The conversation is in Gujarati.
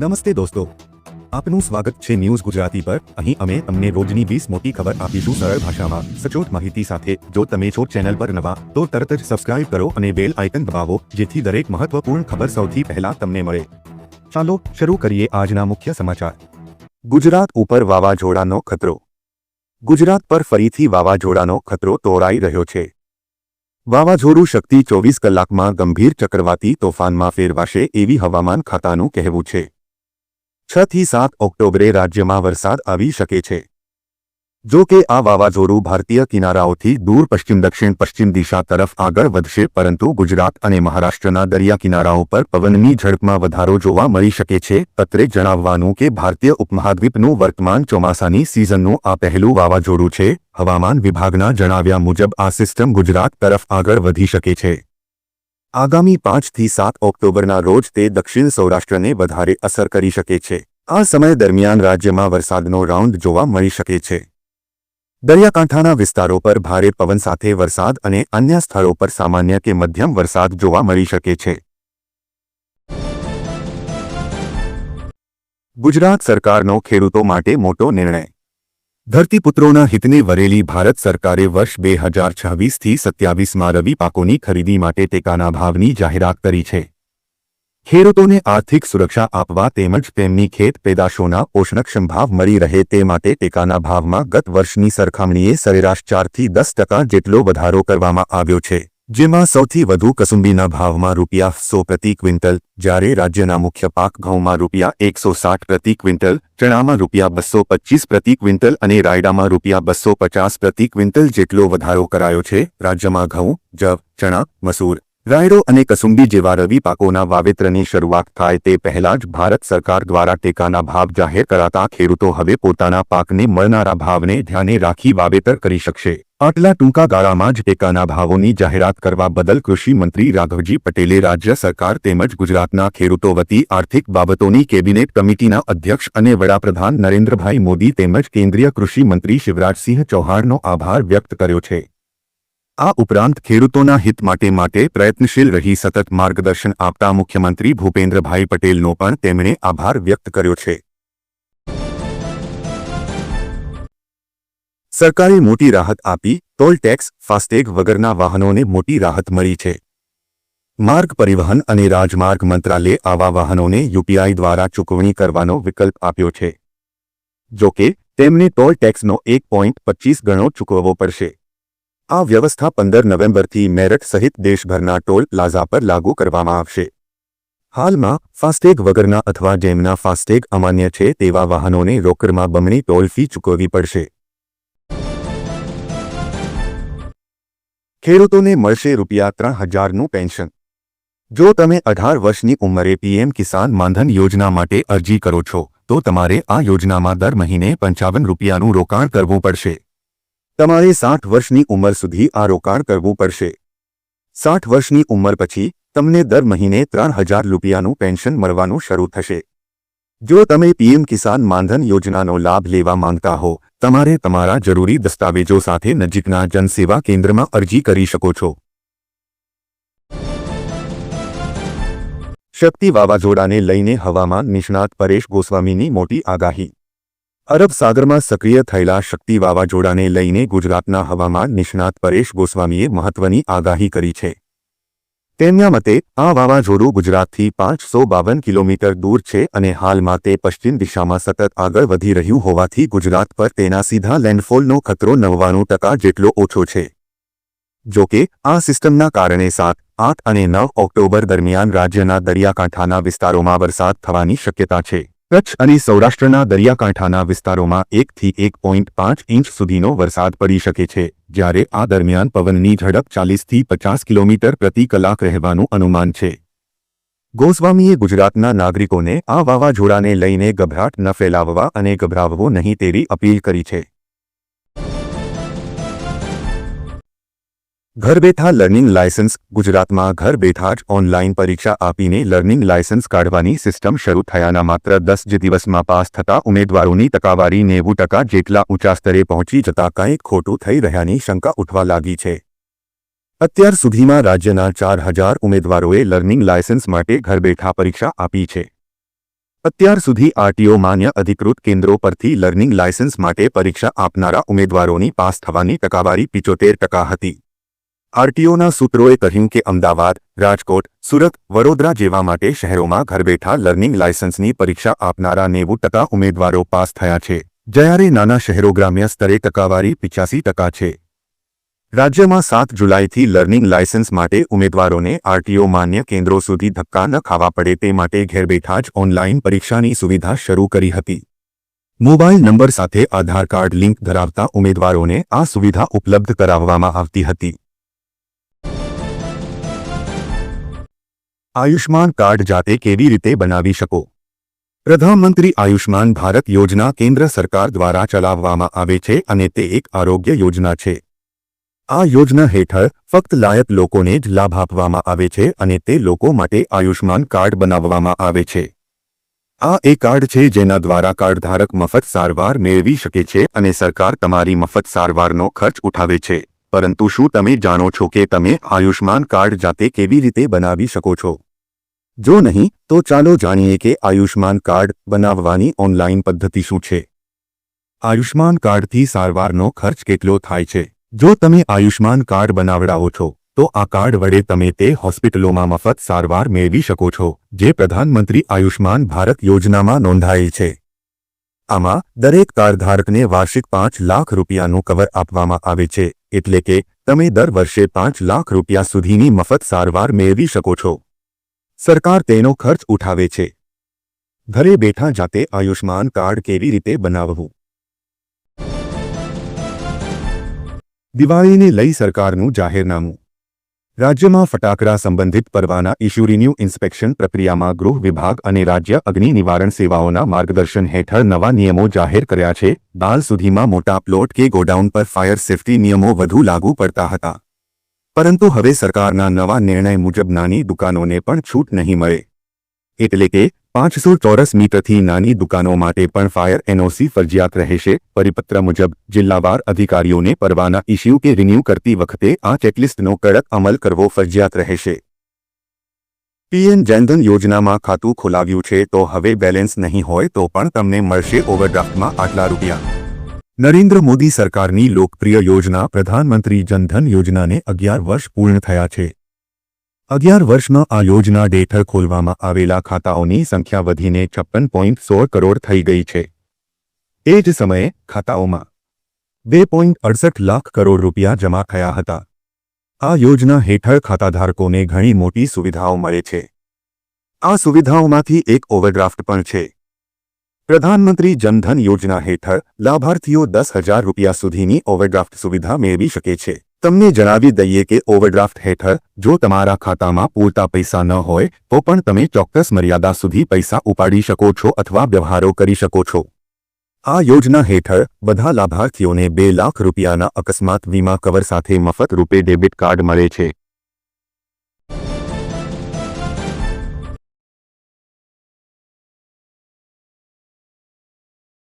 નમસ્તે દોસ્તો. આપનું સ્વાગત છે ન્યૂઝ ગુજરાતી પર. અહીં અમે તમને રોજની વીસ મોટી ખબર આપીશું સરળ ભાષામાં. સચોટ માહિતી સાથે જો તમે છો ચેનલ પર નવા, તો તરત જ સબસ્ક્રાઇબ કરો અને બેલ આઇકન દબાવો, જેથી દરેક મહત્વપૂર્ણ ખબર સૌથી પહેલા તમને મળે. ચાલો શરૂ કરીએ આજના મુખ્ય સમાચાર. ગુજરાત ઉપર વાવાઝોડાનો ખતરો. ગુજરાત પર ફરીથી વાવાઝોડાનો ખતરો તોરાઈ રહ્યો છે. વાવાઝોડું શક્તિ ચોવીસ કલાકમાં ગંભીર ચક્રવાતી તોફાનમાં ફેરવાશે એવી હવામાન ખાતાનું કહેવું છે. છ થી સાત ઓક્ટોબરે રાજ્યમાં વરસાદ આવી શકે છે. જો કે આ વાવાઝોડું ભારતીય કિનારાઓથી દૂર પશ્ચિમ દક્ષિણ પશ્ચિમ દિશા તરફ આગળ વધશે, પરંતુ ગુજરાત અને મહારાષ્ટ્રના દરિયા કિનારાઓ પર પવનની ઝડપમાં વધારો જોવા મળી શકે છે. અત્રે જણાવવાનું કે ભારતીય ઉપમહાદ્વીપનું વર્તમાન ચોમાસાની સિઝનનું આ પહેલું વાવાઝોડું છે. હવામાન વિભાગના જણાવ્યા મુજબ આ સિસ્ટમ ગુજરાત તરફ આગળ વધી શકે છે. આગામી પાંચથી સાત ઓક્ટોબરના રોજ તે દક્ષિણ સૌરાષ્ટ્રને વધારે અસર કરી શકે છે. આ સમય દરમિયાન રાજ્યમાં વરસાદનો રાઉન્ડ જોવા મળી શકે છે. દરિયાકાંઠાના વિસ્તારો પર ભારે પવન સાથે વરસાદ અને અન્ય સ્થળો પર સામાન્ય કે મધ્યમ વરસાદ જોવા મળી શકે છે. ગુજરાત સરકારનો ખેડૂતો માટે મોટો નિર્ણય ધરતીપુત્રોના હિતને વરેલી ભારત સરકારે વર્ષ બે હજાર છવ્વીસથી સત્યાવીસમાં રવિ પાકોની ખરીદી માટે ટેકાના ભાવની જાહેરાત કરી છે. ખેડૂતોને આર્થિક સુરક્ષા આપવા તેમજ તેમની ખેત પેદાશોના પોષણક્ષમ ભાવ મળી રહે તે માટે ટેકાના ભાવમાં ગત વર્ષની સરખામણીએ સરેરાશ ચારથી દસ ટકા જેટલો વધારો કરવામાં આવ્યો છે. જેમાં સૌથી વધુ કસુંબીના ભાવમાં રૂપિયા સો પ્રતિ ક્વિન્ટલ, જ્યારે રાજ્યના મુખ્ય પાક ઘઉંમાં રૂપિયા એકસો સાઠ પ્રતિ ક્વિન્ટલ, ચણામાં રૂપિયા બસો પચીસ પ્રતિ ક્વિન્ટલ અને રાયડામાં રૂપિયા બસો પચાસ પ્રતિ ક્વિન્ટલ જેટલો વધારો કરાયો છે. રાજ્યમાં ઘઉં, જવ, ચણા, મસૂર રાયડો અને કસુંબી જેવા રવિ પાકોના વાવેતરની શરૂઆત થાય તે પહેલા જ ભારત સરકાર દ્વારા ટેકાના ભાવ જાહેર કરાતા ખેડૂતો હવે પોતાના પાકને મળનારા ભાવને ધ્યાને રાખી વાવેતર કરી શકશે. આટલા ટૂંકા ગાળામાં જ ટેકાના ભાવોની જાહેરાત કરવા બદલ કૃષિ મંત્રી રાઘવજી પટેલે રાજ્ય સરકાર તેમજ ગુજરાતના ખેડૂતો વતી આર્થિક બાબતોની કેબિનેટ કમિટીના અધ્યક્ષ અને વડાપ્રધાન નરેન્દ્રભાઈ મોદી તેમજ કેન્દ્રીય કૃષિ મંત્રી શિવરાજસિંહ ચૌહાણનો આભાર વ્યક્ત કર્યો છે. આ ઉપરાંત ખેડૂતોના હિત માટે માટે પ્રયત્નશીલ રહી સતત માર્ગદર્શન આપતા મુખ્યમંત્રી ભૂપેન્દ્રભાઈ પટેલનો પણ તેમણે આભાર વ્યક્ત કર્યો છે. સરકારે મોટી રાહત આપી, ટોલ ટેક્સ, ફાસ્ટેગ વગરના વાહનોને મોટી રાહત મળી છે. માર્ગ પરિવહન અને રાજમાર્ગ મંત્રાલયે આવા વાહનોને યુપીઆઈ દ્વારા ચૂકવણી કરવાનો વિકલ્પ આપ્યો છે. જો કે, તેમને ટોલ ટેક્સનો એક પોઈન્ટ પચીસ ગણો ચૂકવવો પડશે. આ વ્યવસ્થા પંદર નવેમ્બરથી મેરઠ સહિત દેશભરના ટોલ પ્લાઝા પર લાગુ કરવામાં આવશે. હાલમાં, ફાસ્ટેગ વગરના અથવા જેમના ફાસ્ટેગ અમાન્ય છે તેવા વાહનોને રોકડમાં બમણી ટોલ ફી ચૂકવવી પડશે. ખેડૂતોને મળશે રૂપિયા ત્રણ હજારનું પેન્શન. જો તમે અઢાર વર્ષની ઉંમરે પીએમ કિસાન માનધન યોજના માટે અરજી કરો છો, તો તમારે આ યોજનામાં દર મહિને પંચાવન રૂપિયાનું રોકાણ કરવું પડશે. તમારે સાઠ વર્ષની ઉંમર સુધી આ રોકાણ કરવું પડશે. સાઠ વર્ષની ઉંમર પછી, તમને દર મહિને ત્રણ હજાર રૂપિયાનું પેન્શન મળવાનું શરૂ થશે. જો તમે પીએમ કિસાન માનધન યોજનાનો લાભ લેવા માંગતા હો, તમારે તમારા જરૂરી દસ્તાવેજો સાથે નજીકના જનસેવા કેન્દ્રમાં અરજી કરી શકો છો. શક્તિ વાવાઝોડાને લઈને હવામાન નિષ્ણાત પરેશ ગોસ્વામીની મોટી આગાહી. અરબ સાગરમાં સક્રિય થયેલા શક્તિ વાવાઝોડાને લઈને ગુજરાતના હવામાન નિષ્ણાત પરેશ ગોસ્વામીએ મહત્વની આગાહી કરી છે. તેમના મતે, આ વાવાઝોડું ગુજરાતથી પાંચસો બાવન કિલોમીટર દૂર છે અને હાલમાં તે પશ્ચિમ દિશામાં સતત આગળ વધી રહ્યું હોવાથી ગુજરાત પર તેના સીધા લેન્ડફોલનો ખતરો નવ્વાણું ટકા જેટલો ઓછો છે. જોકે આ સિસ્ટમના કારણે સાત, આઠ અને નવ ઓક્ટોબર દરમિયાન રાજ્યના દરિયાકાંઠાના વિસ્તારોમાં વરસાદ થવાની શક્યતા છે. કચ્છ અને સૌરાષ્ટ્રના દરિયાકાંઠાના વિસ્તારોમાં એકથી એક પોઈન્ટ પાંચ ઇંચ સુધીનો વરસાદ પડી શકે છે, જ્યારે આ દરમિયાન પવનની ઝડપ ચાલીસથી પચાસ કિલોમીટર પ્રતિ કલાક રહેવાનું અનુમાન છે. ગોસ્વામીએ ગુજરાતના નાગરિકોને આ વાવાઝોડાને લઈને ગભરાટ ન ફેલાવવા અને ગભરાવવો નહીં તેવી અપીલ કરી છે. ઘર બેઠા લર્નિંગ લાયસન્સ ગુજરાતમાં ઘર બેઠા જ ઓનલાઈન પરીક્ષા આપીને લર્નિંગ લાયસન્સ કાઢવાની સિસ્ટમ શરૂ થયાના માત્ર દસ જ દિવસમાં પાસ થતા ઉમેદવારોની ટકાવારી નેવું ટકા જેટલા ઊંચા સ્તરે પહોંચી જતા કંઈક ખોટું થઈ રહ્યાની શંકા ઉઠવા લાગી છે. અત્યાર સુધીમાં રાજ્યના ચાર હજાર ઉમેદવારોએ લર્નિંગ લાયસન્સ માટે ઘર બેઠા પરીક્ષા આપી છે. અત્યાર સુધી આરટીઓ માન્ય અધિકૃત કેન્દ્રો પરથી લર્નિંગ લાયસન્સ માટે પરીક્ષા આપનારા ઉમેદવારોની પાસ થવાની ટકાવારી પિચોતેર ટકા હતી. આરટીઓના સૂત્રોએ કહ્યું કે અમદાવાદ, રાજકોટ, સુરત, વડોદરા જેવા માટે શહેરોમાં ઘર બેઠા લર્નિંગ લાયસન્સની પરીક્ષા આપનારા નેવું ટકા ઉમેદવારો પાસ થયા છે. જ્યારે નાના શહેરો ગ્રામ્ય સ્તરે ટકાવારી પિચાસી ટકા છે. રાજ્યમાં સાત જુલાઈથી લર્નિંગ લાયસન્સ માટે ઉમેદવારોને આરટીઓ માન્ય કેન્દ્રો સુધી ધક્કા ન ખાવા પડે તે માટે ઘેર બેઠા જ ઓનલાઈન પરીક્ષાની સુવિધા શરૂ કરી હતી. મોબાઈલ નંબર સાથે આધાર કાર્ડ લિંક ધરાવતા ઉમેદવારોને આ સુવિધા ઉપલબ્ધ કરાવવામાં આવતી હતી. આયુષ્માન કાર્ડ જાતે કેવી રીતે બનાવી શકો? પ્રધાનમંત્રી આયુષ્માન ભારત યોજના કેન્દ્ર સરકાર દ્વારા ચલાવવામાં આવે છે અને તે એક આરોગ્ય યોજના છે. આ યોજના હેઠળ ફક્ત લાયક લોકોને જ લાભ આપવામાં આવે છે અને તે લોકો માટે આયુષ્માન કાર્ડ બનાવવામાં આવે છે. આ એ કાર્ડ છે જેના દ્વારા કાર્ડધારક મફત સારવાર મેળવી શકે છે અને સરકાર તમારી મફત સારવારનો ખર્ચ ઉઠાવે છે. પરંતુ શું તમે જાણો છો કે તમે આયુષ્માન કાર્ડ જાતે કેવી રીતે બનાવી શકો છો? જો નહીં, તો ચાલો જાણીએ કે આયુષ્માન કાર્ડ બનાવવાની ઓનલાઈન પદ્ધતિ શું છે. આયુષ્માન કાર્ડથી સારવારનો ખર્ચ કેટલો થાય છે? જો તમે આયુષ્માન કાર્ડ બનાવડાવો છો, તો આ કાર્ડ વડે તમે તે હોસ્પિટલોમાં મફત સારવાર મેળવી શકો છો, જે પ્રધાનમંત્રી આયુષ્માન ભારત યોજનામાં નોંધાયેલ છે. આમાં દરેક કાર્ડધારકને વાર્ષિક પાંચ લાખ રૂપિયાનું કવર આપવામાં આવે છે, એટલે કે તમે દર વર્ષે પાંચ લાખ રૂપિયા સુધીની મફત સારવાર મેળવી શકો છો. સરકાર તેનો ખર્ચ ઉઠાવે છે. ઘરે બેઠા જાતે આયુષ્માન કાર્ડ કેવી રીતે બનાવવું? દિવાળીને લઈ સરકારનું જાહેરનામું. રાજ્યમાં ફટાકડા સંબંધિત પરવાના ઇશ્યુ રિન્યુ ઇન્સ્પેક્શન પ્રક્રિયામાં ગૃહ વિભાગ અને રાજ્ય અગ્નિ નિવારણ સેવાઓના માર્ગદર્શન હેઠળ નવા નિયમો જાહેર કર્યા છે. બાલ સુધીમાં મોટા પ્લોટ કે ગોડાઉન પર ફાયર સેફટી નિયમો વધુ લાગુ પડતા હતા. પરંતુ હવે સરકારના નવા નિર્ણય મુજબ નાની દુકાનોને પણ છૂટ નહીં મળે. એટલે કે પાંચસો ચોરસ મીટરથી નાની દુકાનો માટે પણ ફાયર એનઓસી ફરજિયાત રહેશે. પરિપત્ર મુજબ, જિલ્લાવાર અધિકારીઓને પરવાના ઇસ્યુ કે રિન્યૂ કરતી વખતે આ ચેકલિસ્ટનો કડક અમલ કરવો ફરજિયાત રહેશે. પીએમ જનધન યોજનામાં ખાતું ખોલાવ્યું છે તો હવે બેલેન્સ નહીં હોય તો પણ તમને મળશે ઓવરડ્રાફ્ટમાં આટલા રૂપિયા. નરેન્દ્ર મોદી સરકારની લોકપ્રિય યોજના પ્રધાનમંત્રી જનધન યોજનાને અગિયાર વર્ષ પૂર્ણ થયા છે. અગિયાર વર્ષમાં આ યોજના હેઠળ ખોલવામાં આવેલા ખાતાઓની સંખ્યા વધીને છપ્પન પોઈન્ટ સોળ કરોડ થઈ ગઈ છે. એ જ સમયે ખાતાઓમાં બે પોઈન્ટ અડસઠ લાખ કરોડ રૂપિયા જમા થયા હતા. આ યોજના હેઠળ ખાતાધારકોને ઘણી મોટી સુવિધાઓ મળે છે. આ સુવિધાઓમાંથી એક ઓવરડ્રાફ્ટ પણ છે. પ્રધાનમંત્રી જનધન યોજના હેઠળ લાભાર્થીઓ દસ હજાર રૂપિયા સુધીની ઓવરડ્રાફ્ટ સુવિધા મેળવી શકે છે. તમને જણાવી દઈએ કે ઓવરડ્રાફ્ટ હેઠળ જો તમારા ખાતામાં પૂરતા પૈસા ન હોય, તો પણ તમે ચોક્કસ મર્યાદા સુધી પૈસા ઉપાડી શકો છો અથવા વ્યવહારો કરી શકો છો. આ યોજના હેઠળ બધા લાભાર્થીઓને બે લાખ રૂપિયાના અકસ્માત વીમા કવર સાથે મફત રૂપે ડેબિટ કાર્ડ મળે છે.